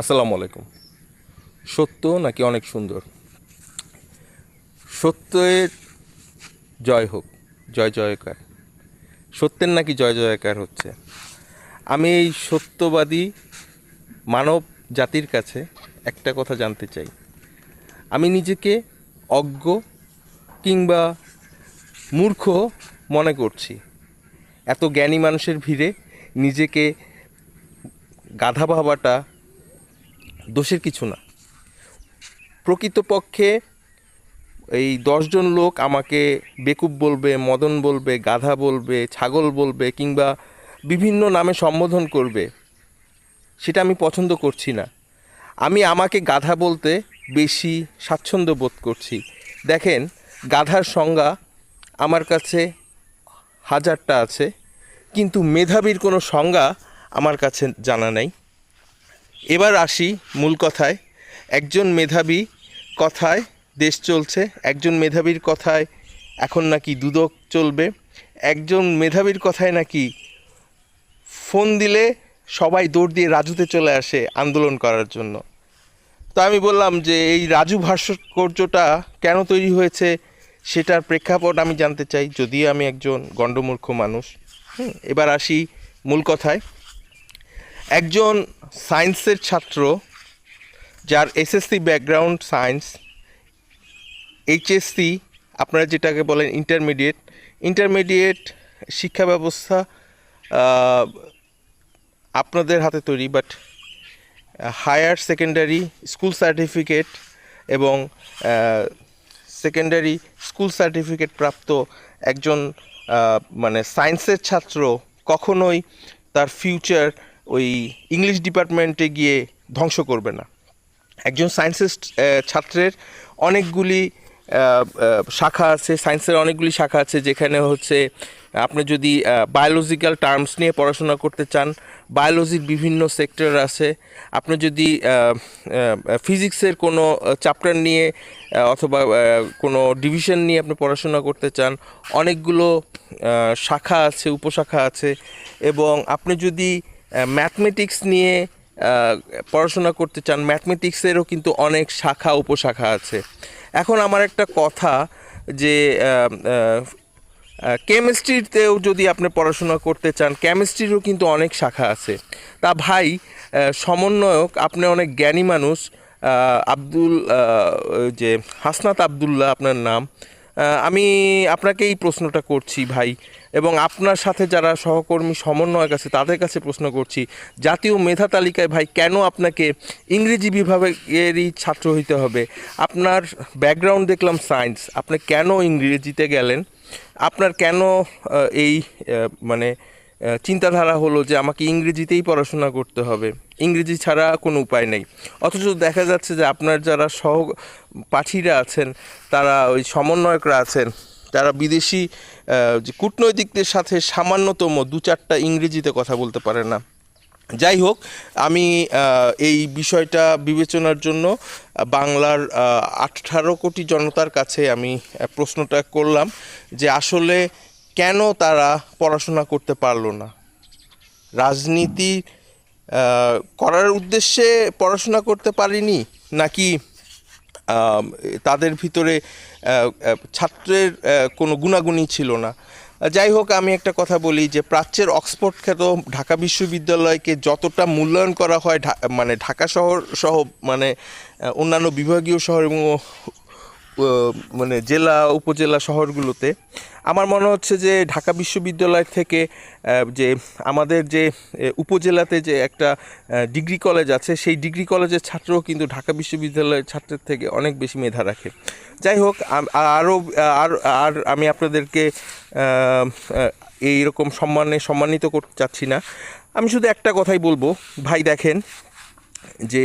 আসসালামু আলাইকুম। সত্য নাকি অনেক সুন্দর? সত্যের জয় হোক, জয় জয়কার। সত্যের নাকি জয় জয়কার হচ্ছে। আমি এই সত্যবাদী মানব জাতির কাছে একটা কথা জানতে চাই। আমি নিজেকে অজ্ঞ কিংবা মূর্খ মনে করছি। এত জ্ঞানী মানুষের ভিড়ে নিজেকে গাধা ভাবাটা দোষের কিছু না। প্রকৃতপক্ষে এই দশজন লোক আমাকে বেকুব বলবে, মদন বলবে, গাধা বলবে, ছাগল বলবে কিংবা বিভিন্ন নামে সম্বোধন করবে, সেটা আমি পছন্দ করছি না। আমি আমাকে গাধা বলতে বেশি স্বাচ্ছন্দ্য বোধ করছি। দেখেন, গাধার সংজ্ঞা আমার কাছে হাজারটা আছে, কিন্তু মেধাবীর কোনো সংজ্ঞা আমার কাছে জানা নেই। এবার আসি মূল কথায়। একজন মেধাবী কথায় দেশ চলছে, একজন মেধাবীর কথায় এখন নাকি দুদক চলবে, একজন মেধাবীর কথায় নাকি ফোন দিলে সবাই দৌড় দিয়ে রাজুতে চলে আসে আন্দোলন করার জন্য। তো আমি বললাম যে এই রাজু ভাস্কর্যটা কেন তৈরি হয়েছে সেটার প্রেক্ষাপট আমি জানতে চাই, যদিও আমি একজন গণ্ডমূর্খ মানুষ। এবার আসি মূল কথায়। একজন সায়েন্সের ছাত্র যার এসএসসি ব্যাকগ্রাউন্ড সায়েন্স এইচএসসি আপনারা যেটাকে বলেন ইন্টারমিডিয়েট ইন্টারমিডিয়েট শিক্ষা ব্যবস্থা আপনাদের হাতে তৈরি but higher secondary school certificate এবং সেকেন্ডারি স্কুল সার্টিফিকেট প্রাপ্ত একজন মানে সায়েন্সের ছাত্র কখনোই তার ফিউচার ওই ইংলিশ ডিপার্টমেন্টে গিয়ে ধ্বংস করবে না। একজন সায়েন্সের ছাত্রের অনেকগুলি শাখা আছে সায়েন্সের অনেকগুলি শাখা আছে, যেখানে হচ্ছে, আপনি যদি বায়োলজিক্যাল টার্মস নিয়ে পড়াশোনা করতে চান বায়োলজির বিভিন্ন সেক্টর আছে, আপনি যদি ফিজিক্সের কোনো চ্যাপ্টার নিয়ে অথবা কোনো ডিভিশন নিয়ে আপনি পড়াশোনা করতে চান, অনেকগুলো শাখা আছে, উপশাখা আছে, এবং আপনি যদি ম্যাথমেটিক্স নিয়ে পড়াশোনা করতে চান ম্যাথমেটিক্সেরও কিন্তু অনেক শাখা, উপশাখা আছে। এখন আমার একটা কথা যে কেমিস্ট্রিতেও যদি আপনি পড়াশোনা করতে চান কেমিস্ট্রিরও কিন্তু অনেক শাখা আছে। তা ভাই সমন্বয়ক, আপনি অনেক জ্ঞানী মানুষ আব্দুল যে হাসনাত আবদুল্লাহ আপনার নাম। আমি আপনাকে এই প্রশ্নটা করছি ভাই এবং আপনার সাথে যারা সহকর্মী সমন্বয়ক আছে, তাদের কাছে প্রশ্ন করছি, জাতীয় মেধা তালিকায় ভাই কেন আপনাকে ইংরেজি বিভাগেরই ছাত্র হইতে হবে? আপনার ব্যাকগ্রাউন্ড দেখলাম সায়েন্স আপনি কেন ইংরেজিতে গেলেন? আপনার কেন এই মানে চিন্তাধারা হলো যে আমাকে ইংরেজিতেই পড়াশোনা করতে হবে? ইংরেজি ছাড়া কোনো উপায় নেই। অথচ দেখা যাচ্ছে যে আপনার যারা সহ, পাঠীরা আছেন, তারা ওই সমন্বয়করা আছেন তারা বিদেশি যে কূটনৈতিকদের সাথে সামান্যতম দু চারটা ইংরেজিতে কথা বলতে পারে না। যাই হোক, আমি এই বিষয়টা বিবেচনার জন্য বাংলার আঠারো কোটি জনতার কাছে আমি প্রশ্নটা করলাম যে আসলে কেন তারা পড়াশোনা করতে পারল না? রাজনীতি করার উদ্দেশ্যে পড়াশোনা করতে পারিনি নাকি তাদের ভিতরে ছাত্রের কোনো গুণাগুণই ছিল না। যাই হোক, আমি একটা কথা বলি যে প্রাচ্যের অক্সফোর্ড খ্যাত ঢাকা বিশ্ববিদ্যালয়কে যতটা মূল্যায়ন করা হয় মানে ঢাকা শহর সহ মানে অন্যান্য বিভাগীয় শহর এবং মানে জেলা, উপজেলা শহরগুলোতে। আমার মনে হচ্ছে যে ঢাকা বিশ্ববিদ্যালয় থেকে যে আমাদের যে উপজেলাতে যে একটা ডিগ্রি কলেজ আছে, সেই ডিগ্রি কলেজের ছাত্রও কিন্তু ঢাকা বিশ্ববিদ্যালয়ের ছাত্রের থেকে অনেক বেশি মেধা রাখে। যাই হোক আরও আর আর আমি আপনাদেরকে এইরকম সম্মানে সম্মানিত করতে চাচ্ছি না। আমি শুধু একটা কথাই বলব। ভাই দেখেন যে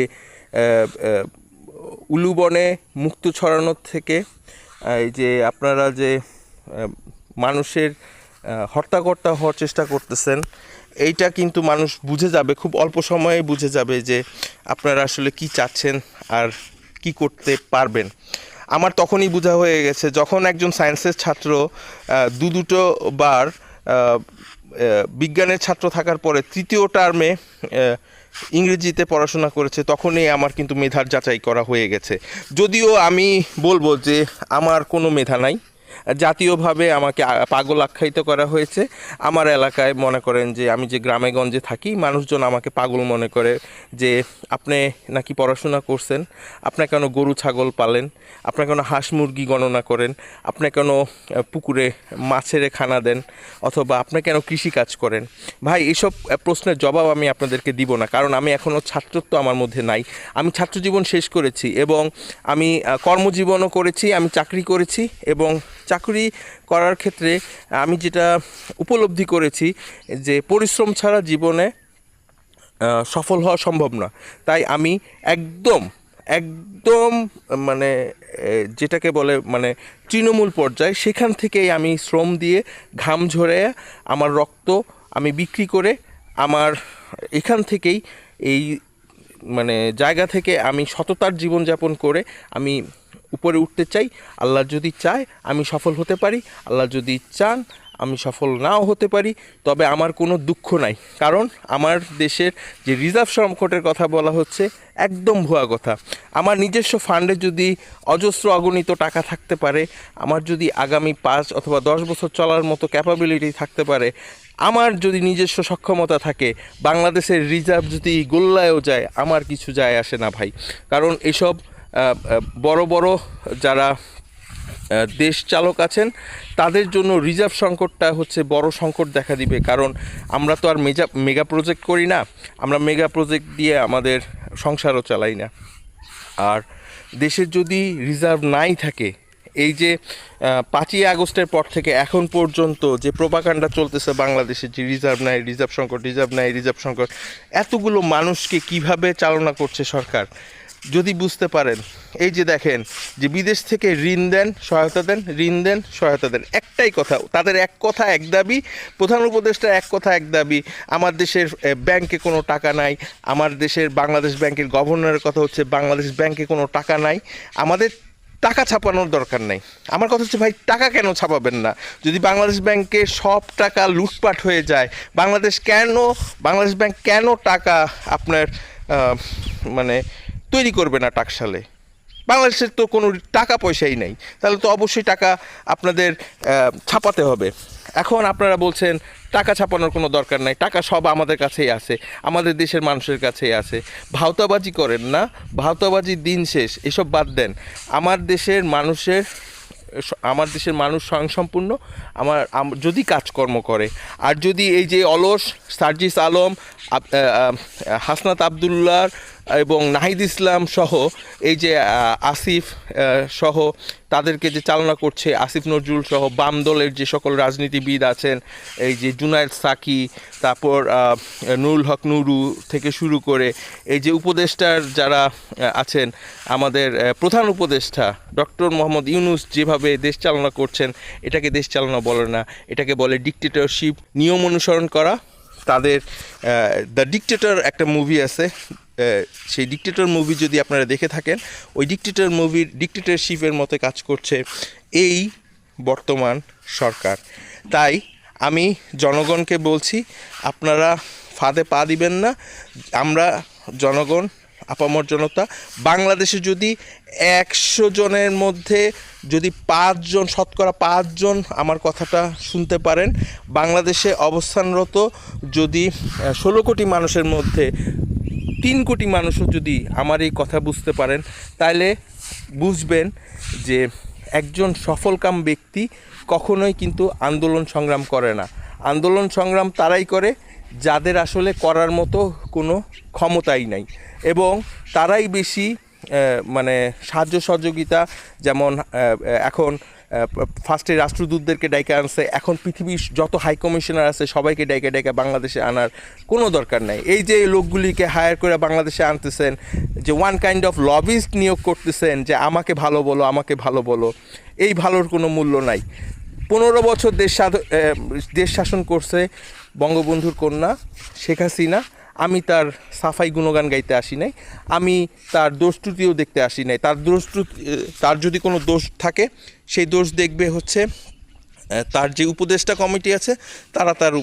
উলুবনে মুক্ত ছড়ানোর থেকে এই যে আপনারা যে মানুষের হর্তাকর্তা হওয়ার চেষ্টা করতেছেন, এইটা কিন্তু মানুষ বুঝে যাবে, খুব অল্প সময়ে বুঝে যাবে যে আপনারা আসলে কি চাচ্ছেন আর কি করতে পারবেন। আমার তখনই বোঝা হয়ে গেছে, যখন একজন সায়েন্সের ছাত্র দু দুটো বার বিজ্ঞানের ছাত্র থাকার পরে তৃতীয় টার্মে ইংরেজিতে পড়াশোনা করেছে, তখনই আমার কিন্তু মেধার যাচাই করা হয়ে গেছে। যদিও আমি বলব যে, আমার কোনো মেধা নাই। জাতীয়ভাবে আমাকে পাগল আখ্যায়িত করা হয়েছে। আমার এলাকায় মনে করেন যে, আমি যে গ্রামে গঞ্জে থাকি, মানুষজন আমাকে পাগল মনে করে যে, আপনি নাকি পড়াশোনা করছেন, আপনি কেন গরু ছাগল পালেন, আপনি কেন হাঁস মুরগি গণনা করেন, আপনি কেন পুকুরে মাছের খানা দেন, অথবা আপনি কেন কৃষি কাজ করেন? ভাই এইসব প্রশ্নের জবাব আমি আপনাদেরকে দিব না, কারণ আমি এখনও ছাত্রত্ব আমার মধ্যে নাই। আমি ছাত্র জীবন শেষ করেছি এবং আমি কর্মজীবনও করেছি, আমি চাকরি করেছি এবং চাকরি করার ক্ষেত্রে আমি যেটা উপলব্ধি করেছি যে পরিশ্রম ছাড়া জীবনে সফল হওয়া সম্ভব না। তাই আমি একদম একদম মানে যেটাকে বলে মানে তৃণমূল পর্যায়ে সেখান থেকেই আমি শ্রম দিয়ে ঘাম ঝরে আমার রক্ত আমি বিক্রি করে আমার এখান থেকেই এই মানে জায়গা থেকে আমি সততার জীবনযাপন করে আমি উপরে উঠতে চাই, আল্লাহ যদি চায় আমি সফল হতে পারি, আল্লাহ যদি চান আমি সফল নাও হতে পারি, তবে আমার কোনো দুঃখ নাই। কারণ আমার দেশের যে রিজার্ভ সংকটের কথা বলা হচ্ছে, একদম ভুয়া কথা। আমার নিজস্ব ফান্ডে যদি অজস্র অগণিত টাকা থাকতে পারে, আমার যদি আগামী পাঁচ অথবা দশ বছর চলার মতো ক্যাপাবিলিটি থাকতে পারে, আমার যদি নিজস্ব সক্ষমতা থাকে, বাংলাদেশের রিজার্ভ যদি গোল্লায়ও যায়, আমার কিছু যায় আসে না ভাই। কারণ এসব বড় বড় যারা দেশ চালক আছেন, তাদের জন্য রিজার্ভ সংকটটা হচ্ছে বড় সংকট দেখা দিবে। কারণ আমরা তো আর মেজা, মেগা প্রজেক্ট করি না, আমরা মেগা প্রজেক্ট দিয়ে আমাদের সংসারও চালাই না। আর দেশের যদি রিজার্ভ নাই থাকে, এই যে পাঁচই আগস্টের পর থেকে এখন পর্যন্ত যে প্রোপাকাণ্ডা চলতেছে বাংলাদেশে, যে রিজার্ভ নাই, রিজার্ভ সংকট, রিজার্ভ নাই, রিজার্ভ সংকট, এতগুলো মানুষকে কীভাবে চালনা করছে সরকার? যদি বুঝতে পারেন, এই যে দেখেন যে বিদেশ থেকে ঋণ দেন, সহায়তা দেন, ঋণ দেন, সহায়তা দেন, একটাই কথা, তাদের এক কথা, এক দাবি, প্রধান উপদেষ্টা এক কথা, এক দাবি, আমার দেশের ব্যাংকে কোনো টাকা নাই, আমার দেশের বাংলাদেশ ব্যাংকের গভর্নরের কথা হচ্ছে, বাংলাদেশ ব্যাংকে কোনো টাকা নাই, আমাদের টাকা ছাপানোর দরকার নেই। আমার কথা হচ্ছে, ভাই, টাকা কেন ছাপাবেন না? যদি বাংলাদেশ ব্যাংকে সব টাকা লুটপাট হয়ে যায়, বাংলাদেশ কেন, বাংলাদেশ ব্যাংক কেন টাকা আপনার মানে তৈরি করবে না টাকশালে। বাংলাদেশের তো কোনো টাকা পয়সাই নেই। তাহলে তো অবশ্যই টাকা আপনাদের ছাপাতে হবে। এখন আপনারা বলছেন, টাকা ছাপানোর কোনো দরকার নাই। টাকা সব আমাদের কাছেই আছে। আমাদের দেশের মানুষের কাছেই আছে। ভাওতাবাজি করেন না। ভাওতাবাজি দিন শেষ। এসব বাদ দেন। আমার দেশের মানুষের, আমার দেশের মানুষ স্বয়ংসম্পূর্ণ। আমার যদি কাজকর্ম করে। আর যদি এই যে অলস সার্জিস আলম হাসনাত আবদুল্লাহ এবং নাহিদ ইসলাম সহ এই যে আসিফ সহ তাদেরকে যে চালনা করছে, আসিফ নজরুল সহ বাম দলের যে সকল রাজনীতিবিদ আছেন, এই যে জুনায়েদ সাকি, তারপর নুরুল হক নুরু থেকে শুরু করে এই যে উপদেষ্টার যারা আছেন, আমাদের প্রধান উপদেষ্টা ডক্টর মোহাম্মদ ইউনুস যেভাবে দেশ চালনা করছেন, এটাকে দেশ চালনা বলে না, এটাকে বলে ডিকটেটরশিপ নিয়ম অনুসরণ করা। তাদের দ্য ডিকটেটর একটা মুভি আছে সেই ডিকটেটর মুভি যদি আপনারা দেখে থাকেন, ওই ডিকটেটর মুভির ডিকটেটরশিপের মতো কাজ করছে এই বর্তমান সরকার। তাই আমি জনগণকে বলছি, আপনারা ফাঁদে পা দিবেন না। আমরা জনগণ, আপামর জনতা, বাংলাদেশে যদি একশো জনের মধ্যে যদি পাঁচজন, শতকরা পাঁচজন আমার কথাটা শুনতে পারেন, বাংলাদেশে অবস্থানরত যদি ষোলো কোটি মানুষের মধ্যে তিন কোটি মানুষও যদি আমার এই কথা বুঝতে পারেন তাহলে বুঝবেন যে একজন সফলকাম ব্যক্তি কখনোই কিন্তু আন্দোলন সংগ্রাম করে না। আন্দোলন সংগ্রাম তারাই করে, যাদের আসলে করার মতো কোনো ক্ষমতাই নাই। এবং তারাই বেশি মানে সাহায্য সহযোগিতা, যেমন এখন ফার্স্টে রাষ্ট্রদূতদেরকে ডাইকে আনছে। এখন পৃথিবীর যত হাই কমিশনার আছে, সবাইকে ডাইকে ডাইকে বাংলাদেশে আনার কোনো দরকার নাই। এই যে লোকগুলিকে হায়ার করে বাংলাদেশে আনতেছেন, যে ওয়ান কাইন্ড অফ লবিস্ট নিয়োগ করতেছেন, যে আমাকে ভালো বলো, আমাকে ভালো বলো, এই ভালোর কোনো মূল্য নাই। পনেরো বছর দেশ দেশ শাসন করছে বঙ্গবন্ধুর কন্যা শেখ হাসিনা আমি তার সাফাই গুণগান গাইতে আসি নাই। আমি তার দোষ দেখতে আসি নাই। তার দোষ তার যদি কোনো দোষ থাকে, সেই দোষ দেখবে হচ্ছে তার যে উপদেষ্টা কমিটি আছে, তারা তার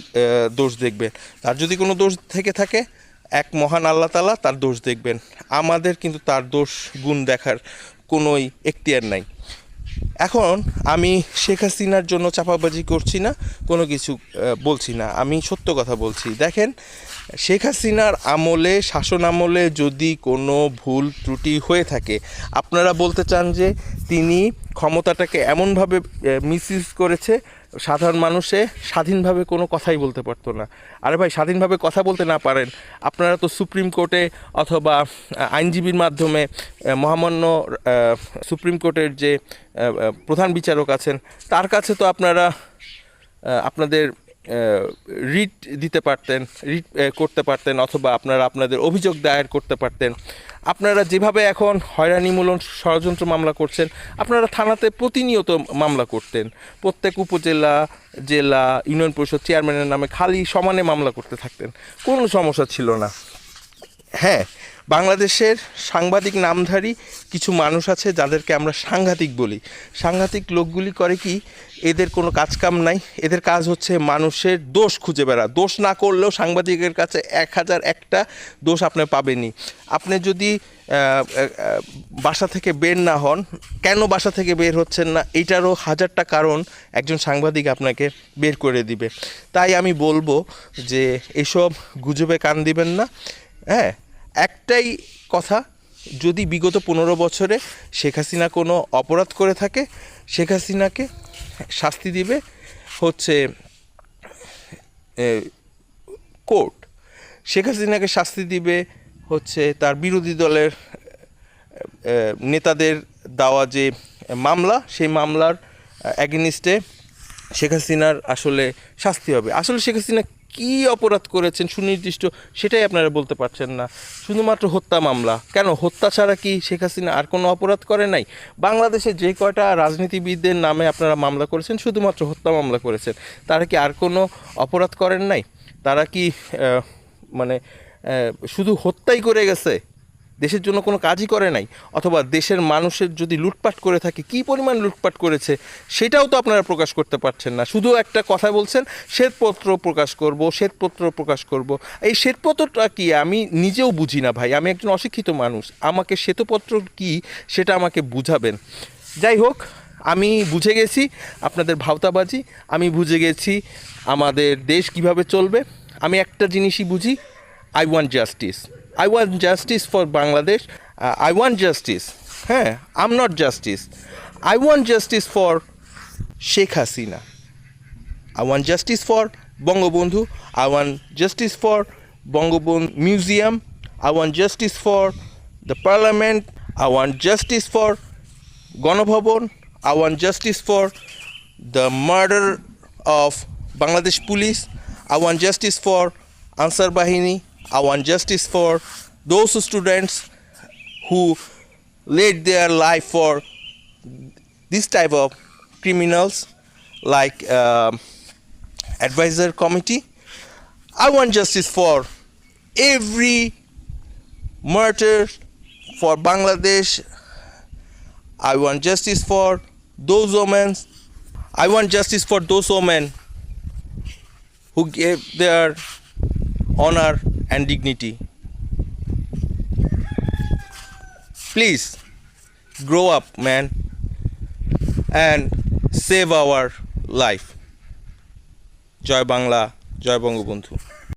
দোষ দেখবে। তার যদি কোনো দোষ থেকে থাকে, এক মহান আল্লাহ তালা তার দোষ দেখবেন। আমাদের কিন্তু তার দোষ গুণ দেখার কোনোই এখতিয়ার নাই। এখন আমি শেখ হাসিনার জন্য চাপাবাজি করছি না, কোনো কিছু বলছি না। আমি সত্য কথা বলছি। দেখেন, শেখ হাসিনার আমলে, শাসন আমলে যদি কোনো ভুল ত্রুটি হয়ে থাকে, আপনারা বলতে চান যে তিনি ক্ষমতাটাকে এমনভাবে মিসইউজ করেছে সাধারণ মানুষে স্বাধীনভাবে কোনো কথাই বলতে পারতো না। আরে ভাই, স্বাধীনভাবে কথা বলতে না পারেন। আপনারা তো সুপ্রিম কোর্টে অথবা আইনজীবীর মাধ্যমে মহামান্য সুপ্রিম কোর্টের যে প্রধান বিচারক আছেন, তার কাছে তো আপনারা আপনাদের রিট দিতে পারতেন, রিট করতে পারতেন, অথবা আপনারা আপনাদের অভিযোগ দায়ের করতে পারতেন। আপনারা যেভাবে এখন হয়রানিমূলক ষড়যন্ত্র মামলা করছেন, আপনারা থানাতে প্রতিনিয়ত মামলা করতেন। প্রত্যেক উপজেলা, জেলা, ইউনিয়ন পরিষদ চেয়ারম্যানের নামে খালি সমানে মামলা করতে থাকতেন। কোনো সমস্যা ছিল না। হ্যাঁ বাংলাদেশের সাংবাদিক নামধারী কিছু মানুষ আছে যাদেরকে আমরা সাংঘাতিক বলি। সাংঘাতিক লোকগুলি করে কি, এদের কোনো কাজকাম নাই। এদের কাজ হচ্ছে মানুষের দোষ খুঁজে বেড়া। দোষ না করলেও সাংবাদিকের কাছে এক হাজার একটা দোষ আপনি পাবেনই। আপনি যদি বাসা থেকে বের না হন, কেন বাসা থেকে বের হচ্ছেন না এটারও হাজারটা কারণ একজন সাংবাদিক আপনাকে বের করে দিবে। তাই আমি বলব যে, এসব গুজবে কান দিবেন না। হ্যাঁ একটাই কথা, যদি বিগত পনেরো বছরে শেখ হাসিনা কোনো অপরাধ করে থাকে, শেখ হাসিনাকে শাস্তি দিবে হচ্ছে কোর্ট। শেখ হাসিনাকে শাস্তি দিবে হচ্ছে তার বিরোধী দলের নেতাদের দেওয়া যে মামলা, সেই মামলার অ্যাগেনিস্টে শেখ হাসিনার আসলে শাস্তি হবে। আসলে শেখ হাসিনা কী অপরাধ করেছেন সুনির্দিষ্ট সেটাই আপনারা বলতে পারছেন না। শুধুমাত্র হত্যা মামলা। কেন? হত্যা ছাড়া কি শেখ হাসিনা আর কোনো অপরাধ করে নাই? বাংলাদেশে যে কয়টা রাজনীতিবিদদের নামে আপনারা মামলা করেছেন, শুধুমাত্র হত্যা মামলা করেছেন, তারা কি আর কোনো অপরাধ করেন নাই? তারা কি মানে শুধু হত্যাই করে গেছে? দেশের জন্য কোনো কাজই করে নাই, অথবা দেশের মানুষের যদি লুটপাট করে থাকে, কী পরিমাণ লুটপাট করেছে, সেটাও তো আপনারা প্রকাশ করতে পারছেন না। শুধু একটা কথা বলছেন, শ্বেতপত্র প্রকাশ করব, শ্বেতপত্র প্রকাশ করব। এই শ্বেতপত্রটা কি, আমি নিজেও বুঝি না ভাই, আমি একজন অশিক্ষিত মানুষ, আমাকে শ্বেতপত্র কি, সেটা আমাকে বুঝাবেন। যাই হোক, আমি বুঝে গেছি, আপনাদের ভাওতাবাজি, আমি বুঝে গেছি আমাদের দেশ কীভাবে চলবে, আমি একটা জিনিসই বুঝি I want justice I want justice for Bangladesh I want justice হ্যাঁ am not justice I want justice for Sheikh Hasina I want justice for Bangabandhu I want justice for Bangabandhu museum I want justice for the parliament I want justice for Ganabhaban I want justice for the murder of Bangladesh police I want justice for Ansar Bahini I want justice for those students who laid their life for this type of criminals like um, advisor committee i want justice for every murder for bangladesh i want justice for those women i want justice for those women who gave their honor and dignity please grow up man and save our life জয় বাংলা জয় বঙ্গবন্ধু